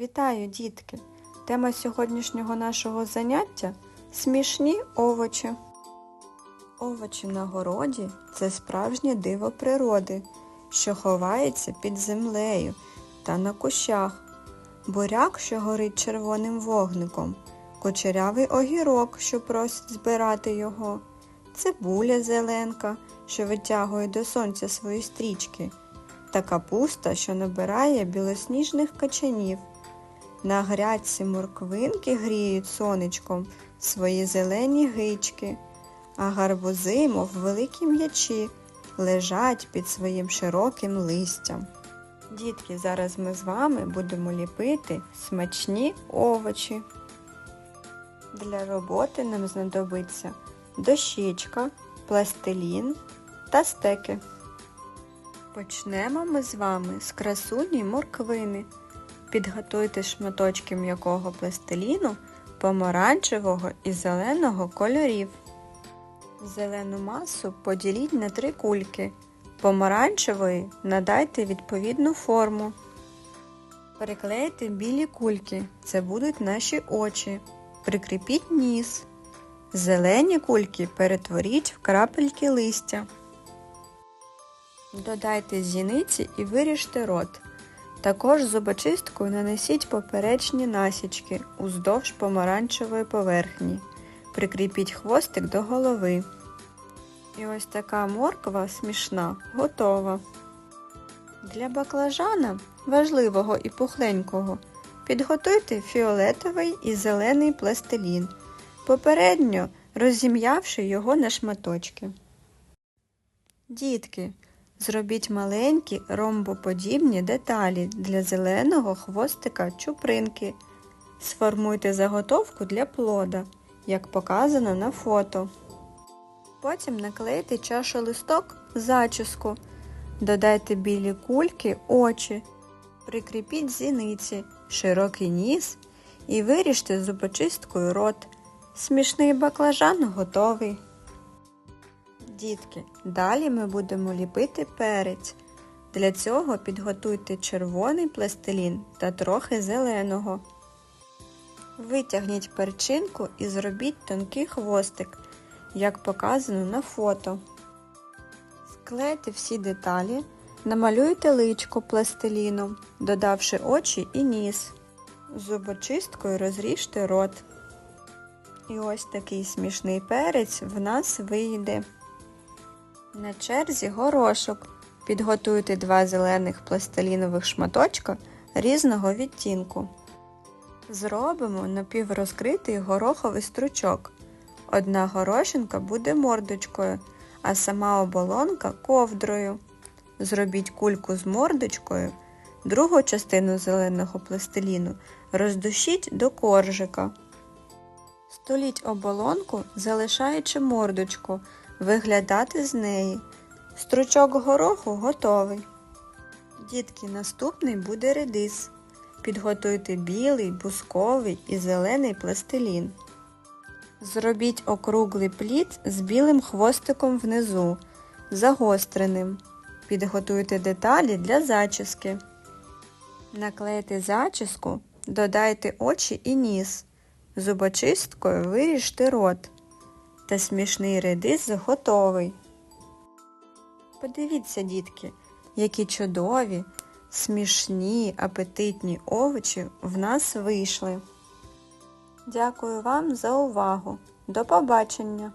Вітаю, дітки! Тема сьогоднішнього нашого заняття смішні овочі. Овочі на городі це справжнє диво природи, що ховається під землею та на кущах. Буряк, що горить червоним вогником, кучерявий огірок, що просить збирати його, цибуля зеленка, що витягує до сонця свої стрічки, та капуста, що набирає білосніжних качанів. На грядці морквинки гріють сонечком свої зелені гички, а гарбузи, мов великі м'ячі, лежать під своїм широким листям. Дітки, зараз ми з вами будемо ліпити смачні овочі. Для роботи нам знадобиться дощечка, пластилін та стеки. Почнемо ми з вами з красуні морквини. Підготуйте шматочки м'якого пластиліну помаранчевого і зеленого кольорів. Зелену масу поділіть на три кульки. Помаранчевої надайте відповідну форму. Приклейте білі кульки, це будуть наші очі. Прикріпіть ніс. Зелені кульки перетворіть в крапельки листя. Додайте зіниці і виріжте рот. Також зубочисткою нанесіть поперечні насічки уздовж помаранчевої поверхні. Прикріпіть хвостик до голови. І ось така морква смішна готова. Для баклажана, важливого і пухленького, підготуйте фіолетовий і зелений пластилін, попередньо розім'явши його на шматочки. Дітки, зробіть маленькі ромбоподібні деталі для зеленого хвостика чупринки. Сформуйте заготовку для плода, як показано на фото. Потім наклейте чашу листок зачіску. Додайте білі кульки, очі, прикріпіть зіниці, широкий ніс і виріжте зубочисткою рот. Смішний баклажан готовий. Дітки, далі ми будемо ліпити перець. Для цього підготуйте червоний пластилін та трохи зеленого. Витягніть перчинку і зробіть тонкий хвостик, як показано на фото. Склейте всі деталі, намалюйте личко пластиліном, додавши очі і ніс. Зубочисткою розріжте рот. І ось такий смішний перець в нас вийде. На черзі горошок. Підготуйте два зелених пластилінових шматочка різного відтінку. Зробимо напіврозкритий гороховий стручок. Одна горошинка буде мордочкою, а сама оболонка ковдрою. Зробіть кульку з мордочкою, другу частину зеленого пластиліну роздушіть до коржика. Століть оболонку, залишаючи мордочку, виглядати з неї. Стручок гороху готовий. Дітки, наступний буде редис. Підготуйте білий, бусковий і зелений пластилін. Зробіть округлий плід з білим хвостиком внизу, загостреним. Підготуйте деталі для зачіски. Наклейте зачіску, додайте очі і ніс. Зубочисткою виріжте рот. Та смішний редис готовий. Подивіться, дітки, які чудові, смішні, апетитні овочі в нас вийшли. Дякую вам за увагу. До побачення!